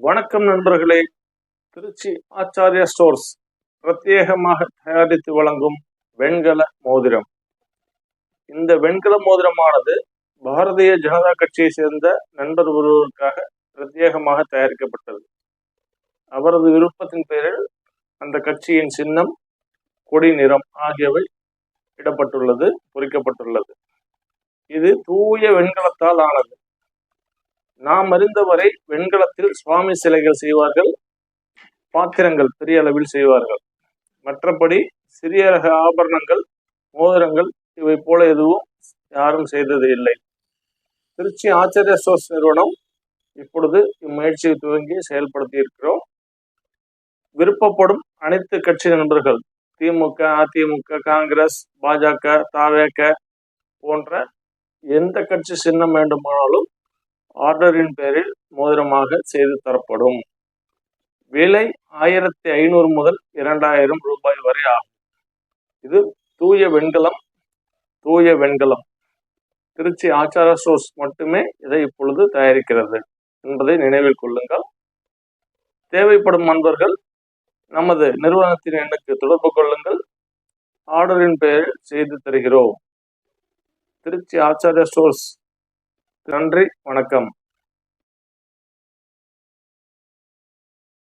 வணக்கம் நண்பர்களே. திருச்சி ஆச்சாரியா ஸ்டோர்ஸ் பிரத்யேகமாக தயாரித்து வழங்கும் வெண்கல மோதிரம். இந்த வெண்கல மோதிரமானது பாரதிய ஜனதா கட்சியை சேர்ந்த நண்பர் ஒருவருக்காக பிரத்யேகமாக தயாரிக்கப்பட்டது. அவரது விருப்பத்தின் பேரில் அந்த கட்சியின் சின்னம் கொடி நிறம் ஆகியவை இடப்பட்டுள்ளது பொறிக்கப்பட்டுள்ளது. இது தூய வெண்கலத்தால் ஆனது. நாம் அறிந்தவரை வெண்கலத்தில் சுவாமி சிலைகள் செய்வார்கள் பாத்திரங்கள் பெரிய அளவில் செய்வார்கள். மற்றபடி சிறிய ரக ஆபரணங்கள் மோதிரங்கள் இவை போல எதுவும் யாரும் செய்தது இல்லை. திருச்சி ஆச்சரிய சோர்ஸ் நிறுவனம் இப்பொழுது இம்முயற்சியை துவங்கி செயல்படுத்தி இருக்கிறோம் விருப்பப்படும் அனைத்து கட்சி நண்பர்கள் திமுக அதிமுக காங்கிரஸ் பாஜக தாவேக போன்ற எந்த கட்சி சின்னம் வேண்டுமானாலும் ஆர்டரின் பேரில் மோதிரமாக செய்து தரப்படும். விலை ஆயிரத்தி ஐநூறு முதல் இரண்டாயிரம் ரூபாய் வரை ஆகும். இது தூய வெண்கலம் தூய வெண்கலம். திருச்சி ஆச்சார ஸ்டோர்ஸ் மட்டுமே இதை இப்பொழுது தயாரிக்கிறது என்பதை நினைவில் கொள்ளுங்கள். தேவைப்படும் நண்பர்கள் நமது நிறுவனத்தின் எண்ணுக்கு தொடர்பு கொள்ளுங்கள். ஆர்டரின் பெயரில் செய்து தருகிறோம். திருச்சி ஆச்சாரிய ஸ்டோர்ஸ் நன்றி வணக்கம்.